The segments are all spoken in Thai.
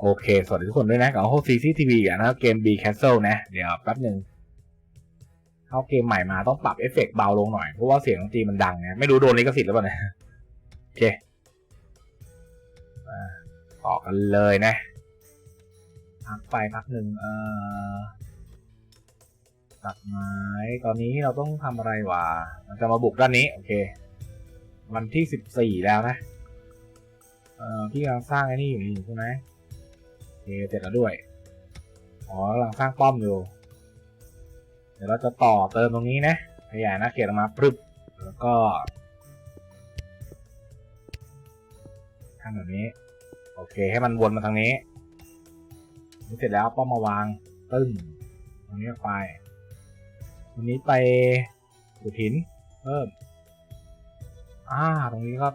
โอเค สวัสดีทุกคนด้วยนะกับโฮซีซีทีวีอะนะครับ เกม B Castle นะ เดี๋ยวแป๊บหนึ่งเข้าเกมใหม่มาต้องปรับเอฟเฟกต์เบาลงหน่อย เพราะว่าเสียงดนตรีมันดังนะ ไม่รู้โดนลิขสิทธิ์หรือเปล่าเนี่ยโอเคอ่าต่อกันเลยนะพักไปพักหนึ่งเอ่อตัดไม้ ตอนนี้เราต้องทำอะไรวะเราจะมาบุกด้านนี้ โอเค วันที่สิบสี่แล้วนะ เอ่อพี่กำลังสร้างไอ้นี่อยู่ใช่ไหม เคเสร็จแล้วด้วย อ๋อกำลังสร้างป้อมอยู่ เดี๋ยวเราจะต่อเติมตรงนี้นะขยายหน้าเกตออกมาปรึบแล้วก็ทำแบบนี้ โอเคให้มันวนมาทางนี้ นี่เสร็จแล้วป้อมมาวางตึ้งตรงนี้ไปตรงนี้ไปขุดหินเพิ่มอ่าตรงนี้ก็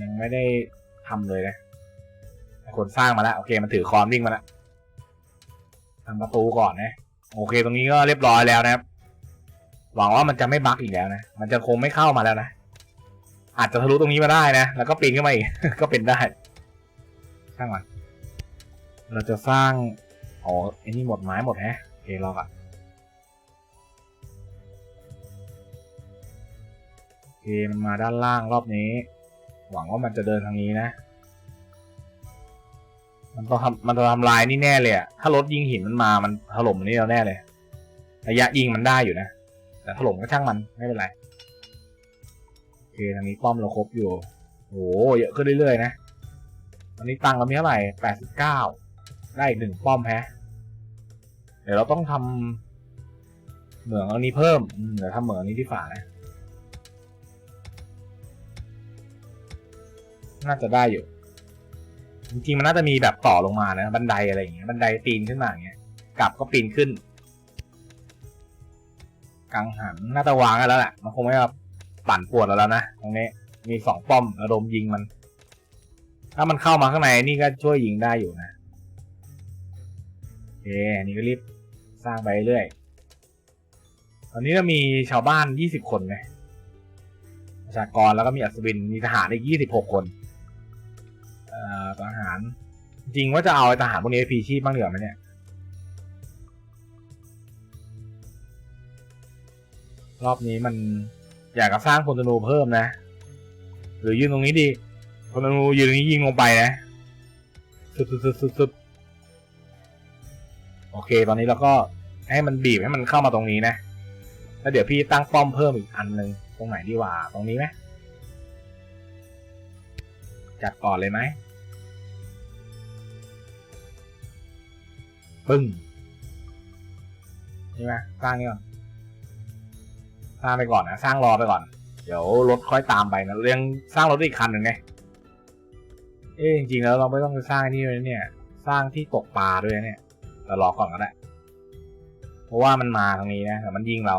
ยังไม่ได้ทำเลยนะ คนสร้างมาแล้วโอเคมันถือคอนวิ่งมาแล้วทำประตูก่อนนะโอเค ตรงนี้ก็เรียบร้อยแล้วนะครับ หวังว่ามันจะไม่บั๊กอีกแล้วนะ มันจะคงไม่เข้ามาแล้วนะ อาจจะทะลุตรงนี้มาได้นะ แล้วก็ปีนขึ้นมาอีก ก็เป็นได้ช่างมันเราจะสร้างอ๋อไอ้นี่หมดไม้หมดแฮะโอเครอก่อนโอเคมันมาด้านล่างรอบนี้ หวังว่ามันจะเดินทางนี้นะ มันต้องทำมันจะทำลายนี่แน่เลยอะถ้ารถยิงหินมันมามันถล่มนี่เราแน่เลย ระยะยิงมันได้อยู่นะ แต่ถล่มก็ช่างมันไม่เป็นไร โอเคทางนี้ป้อมเราครบอยู่โอ้เยอะขึ้นเรื่อยๆนะตอนนี้ตังค์เรามีเท่าไหร่แปดสิบเก้าได้อีกหนึ่งป้อมแฮะ เดี๋ยวเราต้องทำเหมืองอันนี้เพิ่มอืมเดี๋ยวทำเหมืองอันนี้ที่ฝานะ น่าจะได้อยู่ จริงๆมันน่าจะมีแบบต่อลงมานะบันไดอะไรอย่างเงี้ยบันไดปีนขึ้นมาอย่างเงี้ยกลับก็ปีนขึ้นกังหันน่าจะวางกันแล้วแหละมันคงไม่มาปั่นปวดแล้วนะตรงนี้มีสองป้อมระดมยิงมัน ถ้ามันเข้ามาข้างในนี่ก็ช่วยยิงได้อยู่นะโอเอนนี้ก็รีบสร้างไปเรื่อยตอนนี้เรามีชาวบ้านยี่สิบคนนะประชากรแล้วก็มีอัศวินมีทหารอีกยี่สิบหกคน ทหาร จริงว่าจะเอาไอ้ทหารพวกนี้ไปพีชีพบ้างเหลือไหมเนี่ยรอบนี้มันอยากจะสร้างพลธนูเพิ่มนะ หรือยืนตรงนี้ดีพลธนูยืนตรงนี้ยิงลงไปนะซึบซึบซึบซึบซึบโอเค ตอนนี้เราก็ให้มันบีบให้มันเข้ามาตรงนี้นะ แล้วเดี๋ยวพี่ตั้งป้อมเพิ่มอีกอันหนึ่งตรงไหนดีกว่าตรงนี้ไหมจัดก่อนเลยไหม ปึ้งนี่ไหมสร้างนี่ก่อนสร้างไปก่อนนะสร้างรอไปก่อน เดี๋ยวรถค่อยตามไปนะเรื่องสร้างรถอีกคันหนึ่งไงเอ๊ะจริงๆแล้วเราไม่ต้องไปสร้างนี่เลยเนี่ย สร้างที่ตกปลาด้วยเนี่ยเรารอก่อนก็ได้เพราะว่ามันมาทางนี้นะแต่มันยิงเรา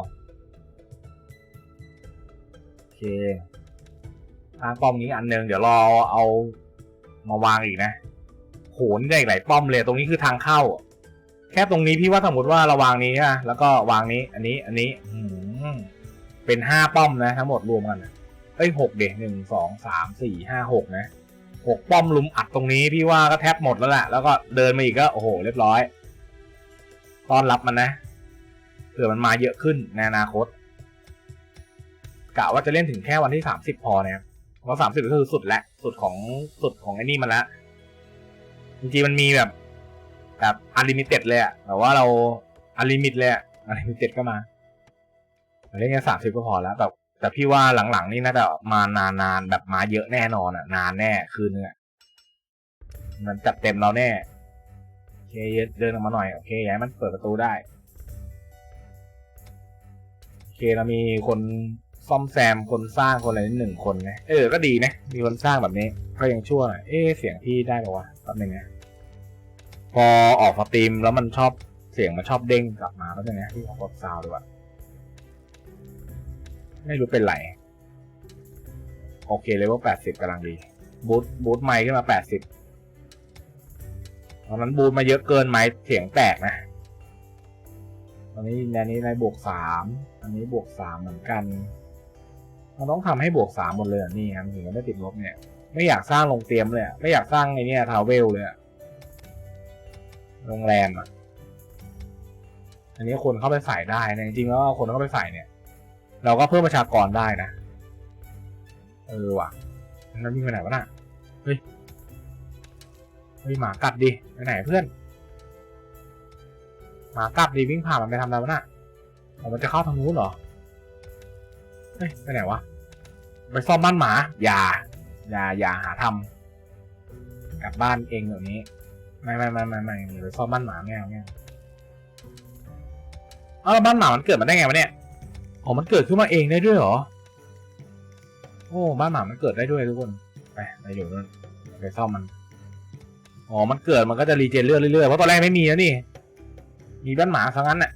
โอเคสร้างป้อมนี้อันหนึ่งเดี๋ยวรอเอามาวางอีกนะโหนี่ได้อีกหลายป้อมเลยตรงนี้คือทางเข้า แค่ตรงนี้พี่ว่าสมมติว่าเราวางนี้นะแล้วก็วางนี้ อันนี้ อันนี้อืมเป็นห้าป้อมนะทั้งหมดรวมกันนะเอ้ยหกเด็หนึ่งสองสามสี่ห้าหกนะหกป้อมลุมอัดตรงนี้พี่ว่าก็แทบหมดแล้วแหละแล้วก็เดินมาอีกก็โอ้โหเรียบร้อยต้อนรับมันนะเผื่อมันมาเยอะขึ้นในอนาคตกะว่าจะเล่นถึงแค่วันที่สามสิบพอเนี่ยเพราะสามสิบก็คือสุดและสุดของสุดของไอ้นี่มันละจริงๆมันมีแบบ แบบอันลิมิเต็ดเลยอะแต่ว่าเราอันลิมิตเลยอะอันลิมิเต็ดก็มาเล่นแค่สามสิบก็พอแล้วแบบแต่พี่ว่าหลังๆนี่น่าจะมานานๆแบบมาเยอะแน่นอนอะนานแน่คืนนึงอะมันจัดเต็มเราแน่โอเคเดินออกมาหน่อยโอเคอยากให้มันเปิดประตูได้โอเคเรามีคนซ่อมแซมคนสร้างคนอะไรนิดหนึ่งคนนะเออก็ดีนะมีคนสร้างแบบนี้ก็ยังชั่วหน่อยเอ๊เสียงพี่ได้ปะวะแป๊บนึงนะ พอออกสตรีมแล้วมันชอบเสียงมันชอบเด้งกลับมาแล้วเป็นไงที่ขอกซาวด์ด้วยไม่รู้เป็นไร โอเคเลยว่าแปดสิบกำลังดี บูทบูทไมค์ขึ้นมาแปดสิบตอนนั้นบูทมาเยอะเกินไมค์เสียงแตกนะ ตอนนี้ในนี้ในบวกสามอันนี้บวกสามเหมือนกันมันต้องทำให้บวกสามหมดเลยนี่ครับถึงจะไม่ติดลบเนี่ย ไม่อยากสร้างลงเตรียมเลยไม่อยากสร้างไอเนี่ยทาวเวลเลย โรงแรมอะ อันนี้คนเข้าไปใส่ได้นะจริงๆแล้วคนเข้าไปใส่เนี่ย เราก็เพิ่มประชากรได้นะ เออว่ะนั่นวิ่งไปไหนวะน่ะเฮ้ยเฮ้ยหมากัดดิไปไหนเพื่อนหมากัดดิวิ่งผ่านมันไปทำอะไรวะน่ะอ๋อมันจะเข้าทางนู้นเหรอเฮ้ยไปไหนวะไปซ่อมบ้านหมา อย่า อย่า อย่าหาทำกลับบ้านเองเดี๋ยวนี้ ไม่ไม่ไม่ไม่ไม่เดี๋ยวไปซ่อมบ้านหมาไม่เอาไม่เอาเอาแล้วบ้านหมามันเกิดมาได้ไงวะเนี่ยอ๋อมันเกิดขึ้นมาเองได้ด้วยเหรอโอ้บ้านหมามันเกิดได้ด้วยทุกคนไปไปอยู่นู่นไปซ่อมมันอ๋อมันเกิดมันก็จะรีเจนเลือดเรื่อยๆเพราะตอนแรกไม่มีแล้วนี่มีบ้านหมาซะงั้นน่ะ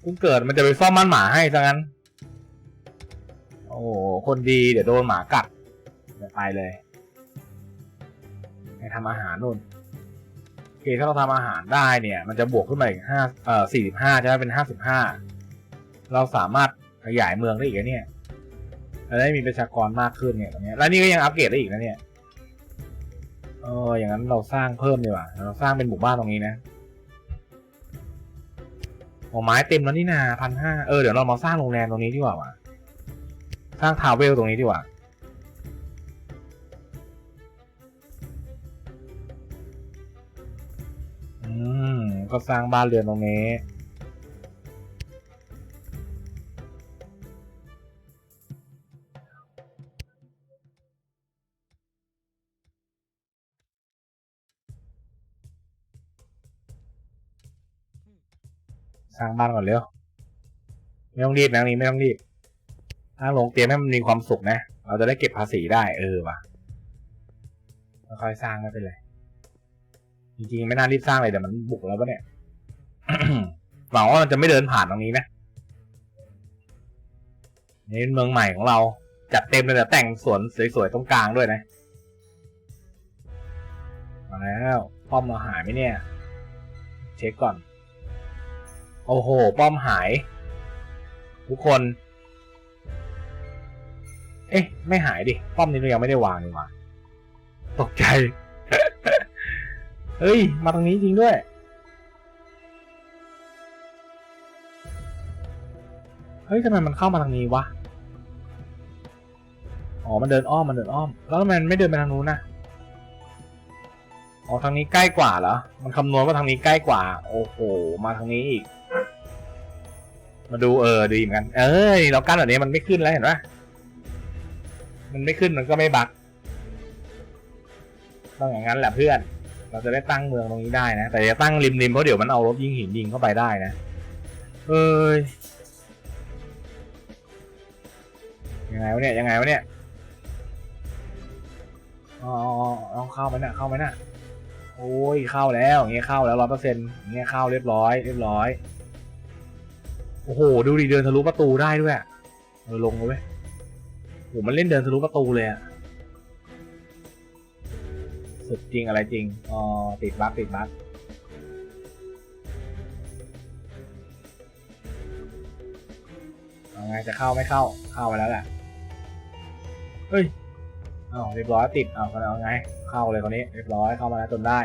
เพิ่งเกิดมันจะไปซ่อมบ้านหมาให้ซะงั้น โอ้คนดีเดี๋ยวโดนหมากัดเดี๋ยวไปเลยไปทำอาหารนู่น เคถ้าเราทำอาหารได้เนี่ย มันจะบวกขึ้นมาอีกห้าเอ่อสี่สิบห้าจะได้เป็นห้าสิบห้าเราสามารถขยายเมืองได้อีกนะเนี่ยเราได้มีประชากรมากขึ้นเนี่ยตรงนี้แล้วนี่ก็ยังอัปเกรดได้อีกนะเนี่ยเอออย่างนั้นเราสร้างเพิ่มดีกว่าเราสร้างเป็นหมู่บ้านตรงนี้นะโอ้ไม้เต็มแล้วนี่นาพันห้าเออเดี๋ยวเรามาสร้างโรงแรมตรงนี้ดีกว่าวะสร้างทาวเวลตรงนี้ดีกว่า ก็สร้างบ้านเรือนตรงนี้ สร้างบ้านก่อนเร็ว ไม่ต้องรีบนะนี้ไม่ต้องรีบสร้างโรงเตรียมให้มันมีความสุขนะ เราจะได้เก็บภาษีได้เออว่ะค่อยๆสร้างไม่เป็นไร จริงๆ ไม่น่ารีบสร้างเลยแต่มันบุกแล้วปะเนี่ย หวังว่ามันจะไม่เดินผ่านตรงนี้นะนี่เป็นเมืองใหม่ของเรา จัดเต็มเลยแต่แต่งสวนสวยๆตรงกลางด้วยนะ มาแล้วป้อมเราหายไหมเนี่ย เช็คก่อน โอ้โห ป้อมหาย ทุกคน เอ๊ะ ไม่หายดิ ป้อมนี้เรายังไม่ได้วางนี่หว่าตกใจ เฮ้ย มาตรงนี้จริงด้วย เฮ้ยทำไมมันเข้ามาทางนี้วะ อ๋อ มันเดินอ้อม มันเดินอ้อม แล้วทำไมมันไม่เดินไปทางนู้นนะอ๋อ ทางนี้ใกล้กว่าเหรอ มันคำนวณว่าทางนี้ใกล้กว่า โอ้โห มาทางนี้อีก มาดูเออดีเหมือนกัน เอ้ย เรากั้นแบบนี้มันไม่ขึ้นแล้วเห็นปะมันไม่ขึ้นมันก็ไม่บักต้องอย่างนั้นแหละเพื่อน เราจะได้ตั้งเมืองตรงนี้ได้นะ แต่จะตั้งริมๆเพราะเดี๋ยวมันเอารถยิงหินยิงเข้าไปได้นะ เอ้ยยังไงวะเนี่ยยังไงวะเนี่ยอ๋อลองเข้าไหมน่ะเข้าไหมน่ะโอ้ยเข้าแล้วเงี้ยเข้าแล้วร้อยเปอร์เซ็นต์เงี้ยเข้าเรียบร้อยเรียบร้อยโอ้โหดูดิเดินทะลุประตูได้ด้วยเออลงเลยเว้ยโอ้โหมันเล่นเดินทะลุประตูเลยอะ สุดจริงอะไรจริง อ๋อ ติดบั๊กติดบั๊กเอาไงจะเข้าไม่เข้า เข้าไปแล้วแหละเฮ้ยเอาเรียบร้อยติดเอาเอาไง เข้าเลยคนนี้ เรียบร้อยเข้ามาแล้วจนได้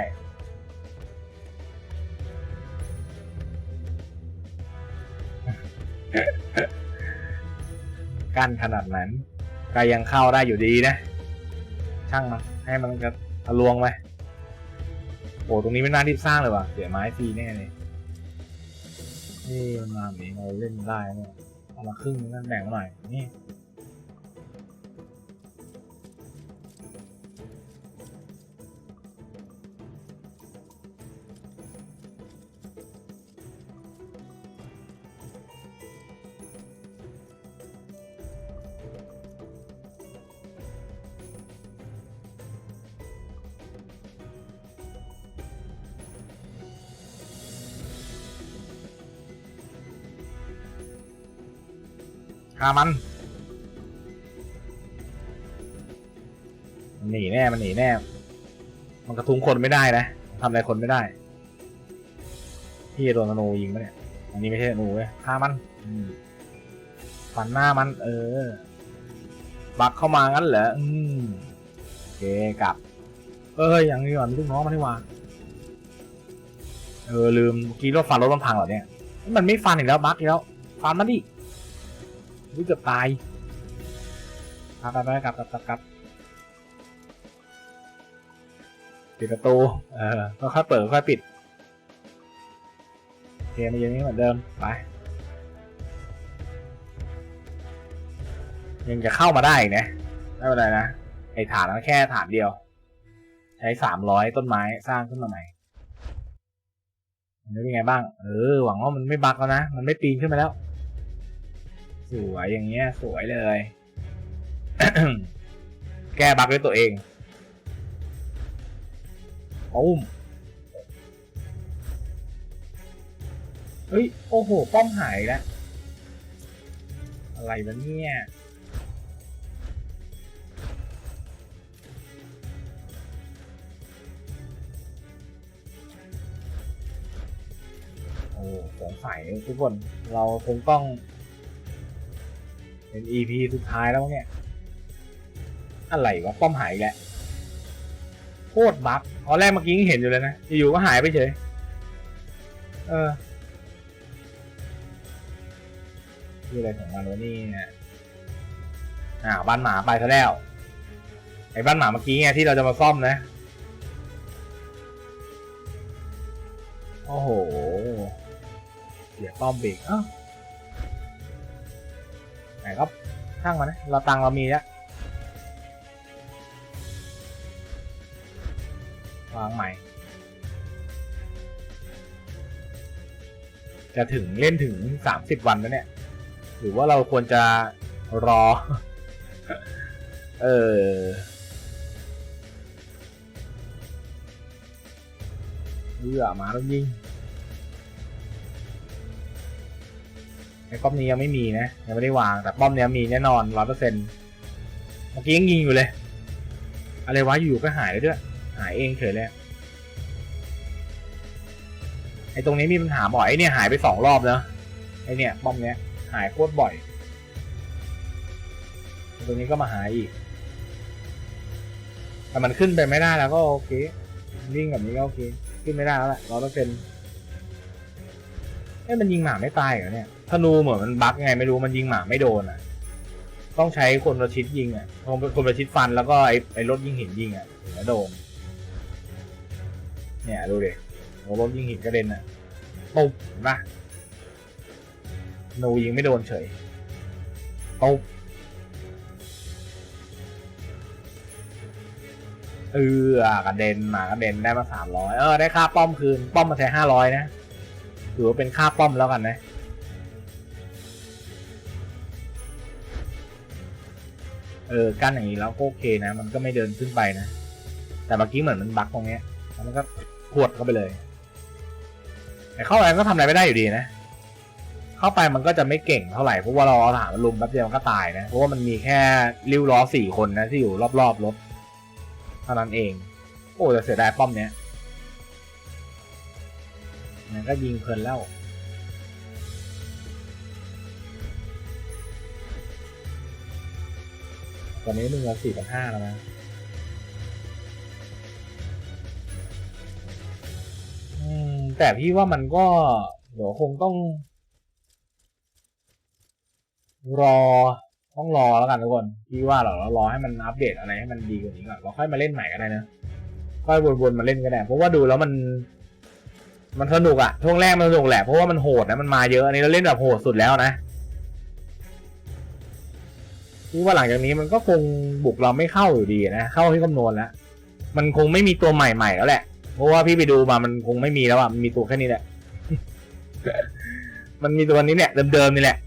กั้นขนาดนั้นก็ยังเข้าได้อยู่ดีนะ ช่างมันให้มันกระ ทะลวงไปโอ้ตรงนี้ไม่น่ารีบสร้างเลยว่ะเสียไม้ฟรีแน่เลยนี่มันมาแบบนี้เราเล่นได้เนี่ยเอามาครึ่งนั่นแบ่งหน่อยนี่ ฆ่ามัน มันหนีแน่ มันหนีแน่ มันกระทุ้งคนไม่ได้นะทำอะไรคนไม่ได้ พี่โดนธนูยิงปะเนี่ย อันนี้ไม่ใช่ธนูเว้ยฆ่ามันฟันหน้ามัน เออ บักเข้ามางั้นเหรอ อืมโอเคกลับ เอ้ยอย่างนี้ก่อนลูกน้องมันนี่ว่าเออลืมเมื่อกี้รถฟันรถมันพังเหรอเนี่ย มันไม่ฟันอีกแล้วบักอีกแล้ว ฟันมาดิ รู้เกือบตายไปไปไปกลับกลับกลับกลับปิดประตูเออค่อยเปิดค่อยปิดเคมาอย่างนี้เหมือนเดิมไปยังจะเข้ามาได้อีกนะไม่เป็นไรนะไอ้ฐานนั้นแค่ฐานเดียว ใช้สามร้อยต้นไม้สร้างขึ้นมาใหม่มันเป็นไงบ้าง เออ หวังว่ามันไม่บักแล้วนะ มันไม่ปีนขึ้นมาแล้ว สวยอย่างเงี้ยสวยเลย แก้บักด้วยตัวเองปุ้มเฮ้ย โอ้โห ป้อมหายแล้ว อะไรวะเนี่ย โอ้สงสัยทุกคน เราคงต้อง เป็น EP สุดท้ายแล้วเนี่ย อะไรวะป้อมหายแล้วโคตรบั๊กตอนแรกเมื่อกี้ยังเห็นอยู่เลยนะ อยู่ๆก็หายไปเฉย เออคืออะไรของมันวะนี่นี่ยอ่าบ้านหมาไปซะแล้ว ไอ้บ้านหมาเมื่อกี้ไงที่เราจะมาซ่อมนะ โอ้โหเสียป้อมเบรกเอ้า หนก็ช่างมันนะเราตังค์เรามีแล้ววางใหม่ จะถึงเล่นถึงสามสิบวันแล้วเนี่ย หรือว่าเราควรจะรอ เออเลือมาแล้วยิง ไอ้ป้อมนี้ยังไม่มีนะยังไม่ได้วางแต่ป้อมเนี้ยมีแน่นอนร้อยเปอร์เซ็นต์เมื่อกี้ยังยิงอยู่เลย อะไรวะอยู่ๆก็หายเลยด้วย หายเองเฉยเลยไอ้ตรงนี้มีปัญหาบ่อยไอ้เนี่ยหายไปสองรอบเนอะไอ้เนี่ยป้อมเนี้ยหายโคตรบ่อย ตรงนี้ก็มาหายอีก แต่มันขึ้นไปไม่ได้แล้วก็โอเควิ่งแบบนี้ก็โอเค ขึ้นไม่ได้แล้วแหละร้อยเปอร์เซ็นต์ อ้ยมันยิงหมาไม่ตายเหรอเนี่ยธนูเหมือนมันบั๊กไงไม่รู้มันยิงหมาไม่โดนอะ ต้องใช้คนประชิดยิงอะคนคนประชิดฟันแล้วก็ไอ้ไอ้รถยิงหินยิงอะถึงจะโดนเนี่ยดูดิโอ้รถยิงหินกระเด็นอะปุ๊บเห็นปะธนูยิงไม่โดนเฉยปุ๊บเออกระเด็นหมากระเด็นได้มาสามร้อยเออได้ค่าป้อมคืนป้อมมาใช้ห้าร้อยนะ ถือว่าเป็นค่าป้อมแล้วกันนะเออกั้นอย่างนี้แล้วก็โอเคนะ มันก็ไม่เดินขึ้นไปนะ แต่เมื่อกี้เหมือนมันบั๊กตรงเนี้ยแล้วมันก็พวดเข้าไปเลย แต่เข้าไปก็ทำอะไรไม่ได้อยู่ดีนะ เข้าไปมันก็จะไม่เก่งเท่าไหร่เพราะว่าเราเอาฐานมันลุมแป๊บเดียวมันก็ตายนะ เพราะว่ามันมีแค่ริ้วล้อสี่คนนะที่อยู่รอบๆรถเท่านั้นเอง โอ้แต่เสียดายป้อมเนี้ย มันก็ยิงเพลินแล้วตอนนี้มึงเราสี่พันห้าแล้วนะอืมแต่พี่ว่ามันก็เดี๋ยวคงต้อง รอต้องรอแล้วกันทุกคนพี่ว่าเรารอให้มันอัปเดตอะไรให้มันดีกว่านี้ก่อนเราค่อยมาเล่นใหม่ก็ได้นะค่อยวนๆมาเล่นก็ได้เพราะว่าดูแล้วมัน มันสนุกอะช่วงแรกมันสนุกแหละเพราะว่ามันโหดนะมันมาเยอะอันนี้เราเล่นแบบโหดสุดแล้วนะพี่ว่าหลังจากนี้มันก็คงบุกเราไม่เข้าอยู่ดีนะเข้าที่คำนวณแล้วมันคงไม่มีตัวใหม่ๆแล้วแหละ เพราะว่าพี่ไปดูมามันคงไม่มีแล้วอะมันมีตัวแค่นี้แหละ มันมีตัวนี้เนี่ยเดิมๆนี่แหละ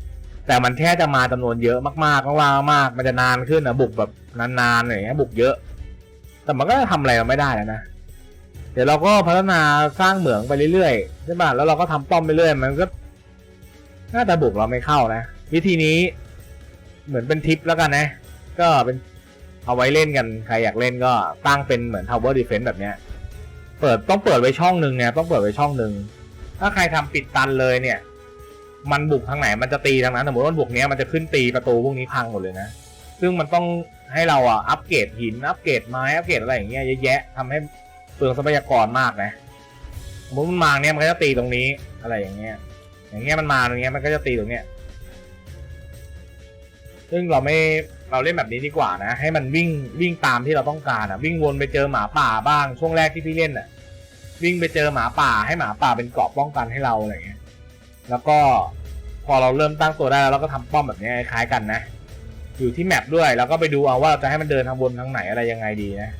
แต่มันแค่จะมาจำนวนเยอะมากๆมากๆมากมันจะนานขึ้นนะบุกแบบนานๆอะไรอย่างเงี้ยบุกเยอะ แต่มันก็ทำอะไรเราไม่ได้แล้วนะ เดี๋ยวเราก็พัฒนาสร้างเหมืองไปเรื่อยๆใช่ป่ะแล้วเราก็ทำป้อมไปเรื่อยมันก็น่าจะบุกเราไม่เข้านะ วิธีนี้เหมือนเป็นทิปแล้วกันนะ ก็เป็นเอาไว้เล่นกันใครอยากเล่นก็ตั้งเป็นเหมือน Tower Defense แบบเนี้ย เปิดต้องเปิดไว้ช่องหนึ่งเนี่ยต้องเปิดไว้ช่องหนึ่งถ้าใครทำปิดตันเลยเนี่ย มันบุกทางไหนมันจะตีทางนั้นสมมติว่าบุกเนี้ยมันจะขึ้นตีประตูพวกนี้พังหมดเลยนะ ซึ่งมันต้องให้เราอะอัปเกรดหินอัปเกรดไม้อัปเกรดอะไรอย่างเงี้ยเยอะแยะทำให้ ลืองทรัพยากรมากนะเอสมมติมันมาเนี่ยมันก็จะตีตรงนี้อะไรอย่างเงี้ย อย่างเงี้ยมันมาตรงเงี้ยมันก็จะตีตรงเนี้ย ซึ่งเราไม่เราเล่นแบบนี้ดีกว่านะ ให้มันวิ่งวิ่งตามที่เราต้องการอะ วิ่งวนไปเจอหมาป่าบ้างช่วงแรกที่พี่เล่นอะ วิ่งไปเจอหมาป่าให้หมาป่าเป็นเกราะป้องกันให้เราอะไรเงี้ย แล้วก็พอเราเริ่มตั้งตัวได้แล้วเราก็ทำป้อมแบบนี้คล้ายกันนะ อยู่ที่แมปด้วยแล้วก็ไปดูเอาว่าเราจะให้มันเดินทางบนทางไหนอะไรยังไงดีนะ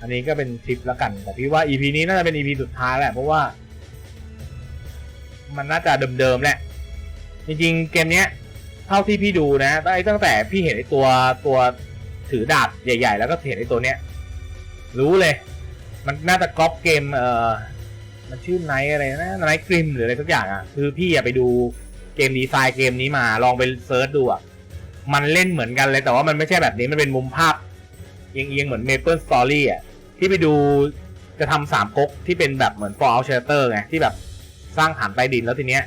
อันนี้ก็เป็นทิปแล้วกันแต่พี่ว่า EP นี้น่าจะเป็น EP สุดท้ายแหละเพราะว่า มันน่าจะเดิมๆแหละ จริงๆ เกมเนี้ยเท่าที่พี่ดูนะตั้งตั้งแต่พี่เห็นไอตัวตัวถือดาบใหญ่ ๆ แล้วก็เห็นไอตัวเนี้ยรู้เลย มันน่าจะก๊อปเกมเอ่อมันชื่อไนอะไรนะไนกริมหรืออะไรสักอย่างอะคือพี่อะไปดูเกมดีไซน์เกมนี้มาลองไปเซิร์ชดูอะมันเล่นเหมือนกันเลยแต่ว่ามันไม่ใช่แบบนี้มันเป็นมุมภาพเอียงๆเหมือน Maple Story อะ ที่ไปดูจะทำสามก๊กที่เป็นแบบเหมือน Fallout Shelter ไงที่แบบสร้างฐานใต้ดินแล้วทีเนี้ย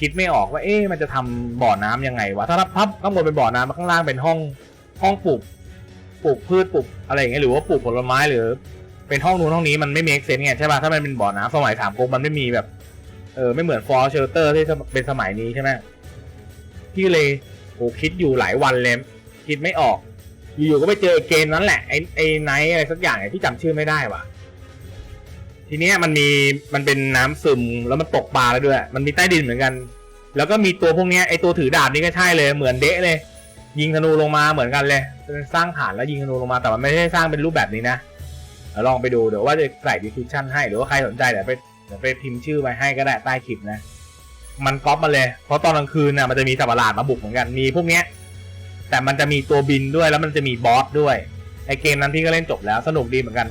คิดไม่ออกว่าเอ๊ะมันจะทำบ่อน้ำยังไงวะถ้ารับพับข้างบนเป็นบ่อน้ำข้างล่างเป็นห้องห้องปลูกปลูกพืชปลูกอะไรอย่างเงี้ยหรือว่าปลูกผลไม้หรือ เป็นห้องนู้นห้องนี้มันไม่เมคเซนไงใช่ป่ะถ้ามันเป็นบ่อน้ำสมัยสามก๊กมันไม่มีแบบเออไม่เหมือนฟอร์เชลเตอร์ที่เป็นสมัยนี้ใช่ไหมพี่เลยโหคิดอยู่หลายวันเลยคิดไม่ออก อยู่ๆก็ไปเจอเกมนั้นแหละไอ้ไอ้ไนท์อะไรสักอย่างที่จำชื่อไม่ได้ว่ะ ทีเนี้ยมันมีมันเป็นน้ำซึมแล้วมันตกปลาแล้วด้วย มันมีใต้ดินเหมือนกัน แล้วก็มีตัวพวกเนี้ยไอ้ตัวถือดาบนี่ก็ใช่เลยเหมือนเดะเลย ยิงธนูลงมาเหมือนกันเลยเป็นสร้างฐานแล้วยิงธนูลงมาแต่มันไม่ได้สร้างเป็นรูปแบบนี้นะเดี๋ยวลองไปดูเดี๋ยวว่าจะใส่ดีสคริปชั่นให้หรือว่าใครสนใจเดี๋ยวไปเดี๋ยวไปพิมพ์ชื่อไว้ให้ก็ได้ใต้คลิปนะ มันก๊อปมาเลย เพราะตอนกลางคืนน่ะมันจะมีสัตว์ประหลาดมาบุกเหมือนกัน มีพวกเนี้ย แต่มันจะมีตัวบินด้วยแล้วมันจะมีบอสด้วยไอเกมนั้นพี่ก็เล่นจบแล้วสนุกดีเหมือนกัน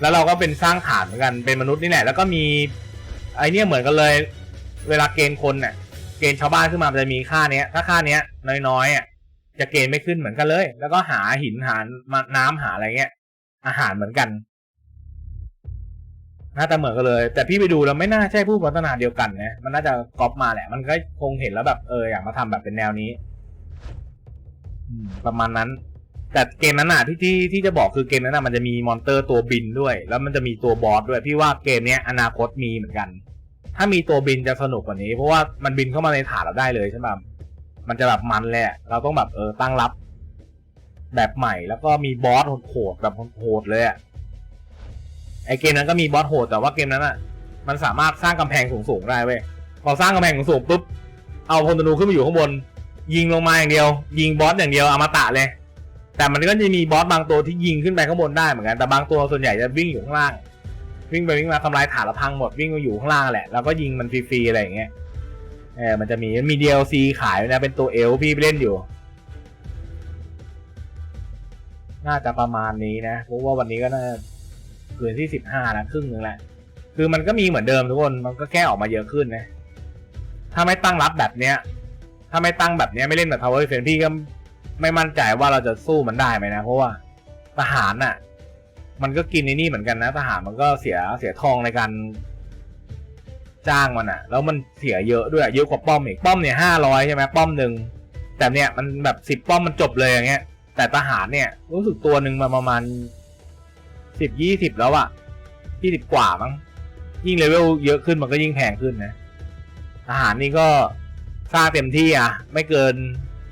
แล้วเราก็เป็นสร้างฐานเหมือนกันเป็นมนุษย์นี่แหละ แล้วก็มีไอเนี้ยเหมือนกันเลย เวลาเกณฑ์คนเนี่ยเกณฑ์ชาวบ้านขึ้นมามันจะมีค่าเนี้ย ถ้าค่าเนี้ยน้อยๆอะจะเกณฑ์ไม่ขึ้นเหมือนกันเลย แล้วก็หาหินหาน้ำหาอะไรเงี้ย อาหารเหมือนกันน่าจะเหมือนกันเลย แต่พี่ไปดูแล้วไม่น่าใช่ผู้พัฒนาเดียวกันนะมันน่าจะก๊อปมาแหละ มันก็คงเห็นแล้วแบบเอออยากมาทำแบบเป็นแนวนี้ ประมาณนั้น แต่เกมนั้นน่ะที่ที่ที่จะบอกคือเกมนั้นน่ะมันจะมีมอนเตอร์ตัวบินด้วย แล้วมันจะมีตัวบอสด้วย พี่ว่าเกมเนี้ยอนาคตมีเหมือนกัน ถ้ามีตัวบินจะสนุกกว่านี้ เพราะว่ามันบินเข้ามาในฐานเราได้เลยใช่ไหมมันจะแบบมันเละ เราต้องแบบเออตั้งรับ แบบใหม่แล้วก็มีบอสโหดแบบโหดเลยอะไอเกมนั้นก็มีบอสโหดแต่ว่าเกมนั้นอะมันสามารถสร้างกำแพงสูงๆได้เว้ยพอสร้างกำแพงสูงๆปุ๊บเอาพลธนูขึ้นมาอยู่ข้างบน ยิงลงมาอย่างเดียว ยิงบอสอย่างเดียวอมตะเลย แต่มันก็จะมีบอสบางตัวที่ยิงขึ้นไปข้างบนได้เหมือนกันแต่บางตัวส่วนใหญ่จะวิ่งอยู่ข้างล่าง วิ่งไปวิ่งมาทำลายฐานละพังหมดวิ่งมาอยู่ข้างล่างแหละแล้วก็ยิงมันฟรีๆอะไรอย่างเงี้ยเออมันจะมีมี DLC ขายนะเป็นตัวเอลพี่ไปเล่นอยู่ น่าจะประมาณนี้นะเพราะว่าวันนี้ก็น่าเกินที่สิบห้านะครึ่งหนึงแหละคือมันก็มีเหมือนเดิมทุกคนมันก็แค่ออกมาเยอะขึ้นนะถ้าไม่ตั้งรับแบบเนี้ย ถ้าไม่ตั้งแบบนี้ไม่เล่นแบบ Tower Defense พี่ก็ไม่มั่นใจว่าเราจะสู้มันได้ไหมนะ เพราะว่าทหารน่ะ มันก็กินในนี่เหมือนกันนะทหารมันก็เสียเสียทองในการจ้างมันอะแล้วมันเสียเยอะด้วยเยอะกว่าป้อมอีกป้อมเนี่ยห้าร้อยใช่ไหมป้อมหนึ่งแต่เนี่ยมันแบบสิบป้อมมันจบเลยอย่างเงี้ย แต่ทหารเนี่ย รู้สึกตัวหนึ่งมาประมาณสิบยี่สิบแล้วอะยี่สิบกว่ามั้งยิ่งเลเวลเยอะขึ้นมันก็ยิ่งแพงขึ้นนะทหารนี่ก็ สร้างเต็มที่อะ ไม่เกิน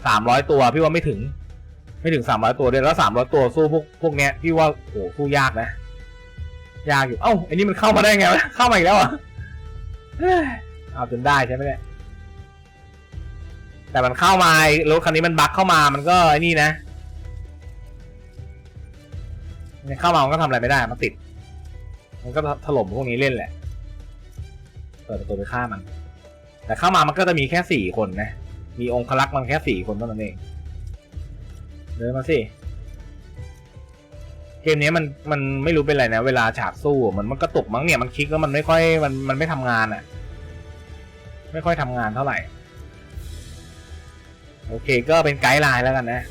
สามร้อยตัว พี่ว่าไม่ถึง ไม่ถึงสามร้อยตัวเลยแล้วสามร้อยตัวสู้พวกพวกเนี้ยพี่ว่าโหสู้ยากนะยากอยู่เอ้าไอ้นี่มันเข้ามาได้ไงวะเข้ามาอีกแล้วอะเอาจนได้ใช่ไหมเนี่ยแต่มันเข้ามารถคันนี้มันบั๊กเข้ามามันก็ไอ้นี่นะมันเข้ามามันก็ทำอะไรไม่ได้มันติด มันก็ถล่มพวกนี้เล่นแหละเปิดประตูไปฆ่ามัน แต่เข้ามามันก็จะมีแค่สี่คนนะ มีองคลักษ์มันแค่สี่คนเท่านั้นเองเดินมาสิ เกมนี้มันมันไม่รู้เป็นไรนะ เวลาฉากสู้มันมันกระตุกมั้งเนี่ยมันคลิกแล้วมันไม่ค่อยมันมันไม่ทำงานอะ่ะ ไม่ค่อยทำงานเท่าไหร่ โอเคก็เป็นไกด์ไลน์แล้วกันนะ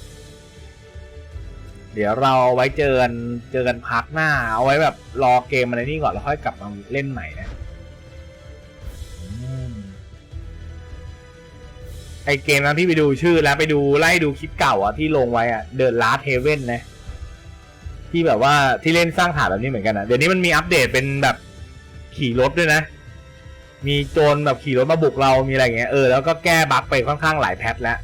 เดี๋ยวเราเอาไว้เจอกันเจอกันพักหน้า เอาไว้แบบรอเกมอะไรนี่ก่อนแล้วค่อยกลับมาเล่นใหม่นะ อเกมนั้นที่ไปดูชื่อแล้วไปดูไล่ดูคลิปเก่าอะที่ลงไว้อะเดินลาสเฮเว่นนะที่แบบว่าที่เล่นสร้างฐานแบบนี้เหมือนกันนะเดี๋ยวนี้มันมีอัปเดตเป็นแบบขี่รถด้วยนะ มีโจรแบบขี่รถมาบุกเรามีอะไรเงี้ยเออแล้วก็แก้บั๊กไปค่อนข้างหลายแพทแล้ว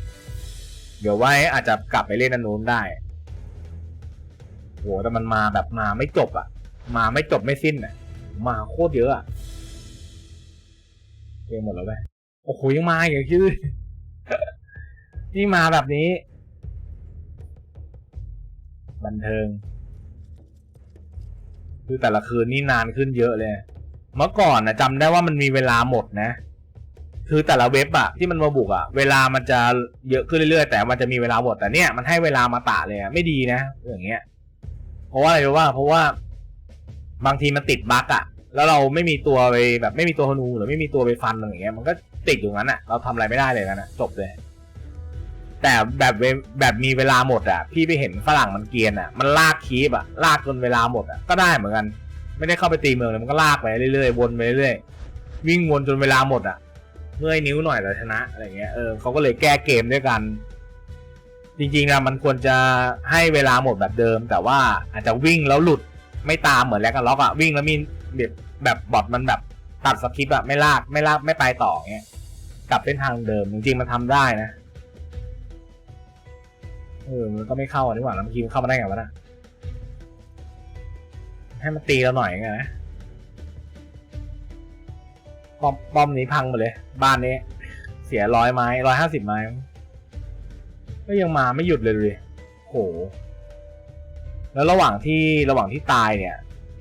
เดี๋ยวไว้อาจจะกลับไปเล่นอันนู้นได้โหแต่มันมาแบบมาไม่จบอะมาไม่จบไม่สิ้นอะมาโคตรเยอะอะเกมหมดแล้วไหมโอ้โหยังมาอย่างชื่อ นี่มาแบบนี้ บันเทิง คือแต่ละคืนนี่นานขึ้นเยอะเลย เมื่อก่อนนะจำได้ว่ามันมีเวลาหมดนะ คือแต่ละเว็บอะที่มันมาบุกอะเวลามันจะเยอะขึ้นเรื่อยๆ แต่มันจะมีเวลาหมดแต่เนี่ยมันให้เวลามาตะเลยอะไม่ดีนะ อย่างเงี้ย เพราะว่าอะไรรู้ว่า เพราะว่า บางทีมันติดบั๊กอะแล้วเราไม่มีตัวไปแบบไม่มีตัวธนูหรือไม่มีตัวไปฟันอะไรอย่างเงี้ยมันก็ ติดอยู่งั้นอะเราทำอะไรไม่ได้เลยนะจบเลย แต่แบบแบบมีเวลาหมดอะพี่ไปเห็นฝรั่งมันเกียนอะมันลากคีบอะลากจนเวลาหมดอะก็ได้เหมือนกัน ไม่ได้เข้าไปตีเมืองเลยมันก็ลากไปเรื่อยๆ วนไปเรื่อยๆ วิ่งวนจนเวลาหมดอะเมื่อยนิ้วหน่อยแต่ชนะอะไรเงี้ย เออเขาก็เลยแก้เกมด้วยกัน จริงๆอะมันควรจะให้เวลาหมดแบบเดิม แต่ว่าอาจจะวิ่งแล้วหลุดไม่ตามเหมือนแลกกันล็อกอะวิ่งแล้วมีแบบแบบบอทมันแบบตัดสคริปต์อะไม่ลากไม่ลากไม่ไปต่อเงี้ย กลับเส้นทางเดิมจริงๆมันทำได้นะเออมันก็ไม่เข้าอะนี่หว่าแล้วเมื่อกี้มันเข้ามาได้ไงวะน่ะให้มันตีเราหน่อยไงนะป้อมป้อมนี้พังหมดเลย บ้านนี้ เสียร้อยไม้ร้อยห้าสิบไม้ก็ยังมาไม่หยุดเลยดูดิโห แล้วระหว่างที่ระหว่างที่ตายเนี่ย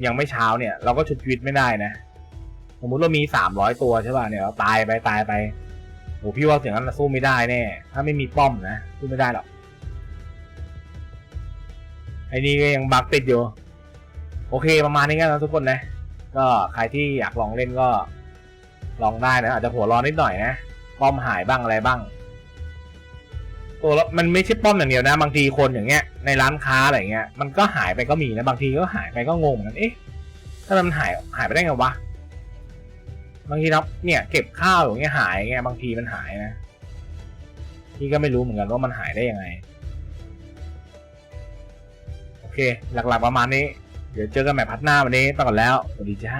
ยังไม่เช้าเนี่ย เราก็ชุดชีวิตไม่ได้นะ สมมุติเรามีสามร้อยตัวใช่ป่ะเนี่ยเราตายไปตายไป โหพี่ว่าเสียงนั้นสู้ไม่ได้แน่ ถ้าไม่มีป้อมนะสู้ไม่ได้หรอก ไอ้นี่ก็ยังบั๊กติดอยู่ โอเคประมาณนี้กันนะทุกคนนะ ก็ใครที่อยากลองเล่นก็ ลองได้นะ อาจจะหัวร้อนนิดหน่อยนะ ป้อมหายบ้างอะไรบ้าง ตัวละมันไม่ใช่ป้อมอย่างเดียวนะ บางทีคนอย่างเงี้ย ในร้านค้าอะไรเงี้ย มันก็หายไปก็มีนะ บางทีก็หายไปก็งงเหมือนกัน เอ๊ะถ้ามันหายหายไปได้ไงวะ บางทีนะเนี่ยเก็บข้าวอย่างเงี้ยหายเงี้ยบางทีมันหายนะพี่ก็ไม่รู้เหมือนกันว่ามันหายได้ยังไง โอเค หลักๆประมาณนี้ เดี๋ยวเจอกันใหม่พัดหน้าวันนี้ไปก่อนแล้วสวัสดีจ้า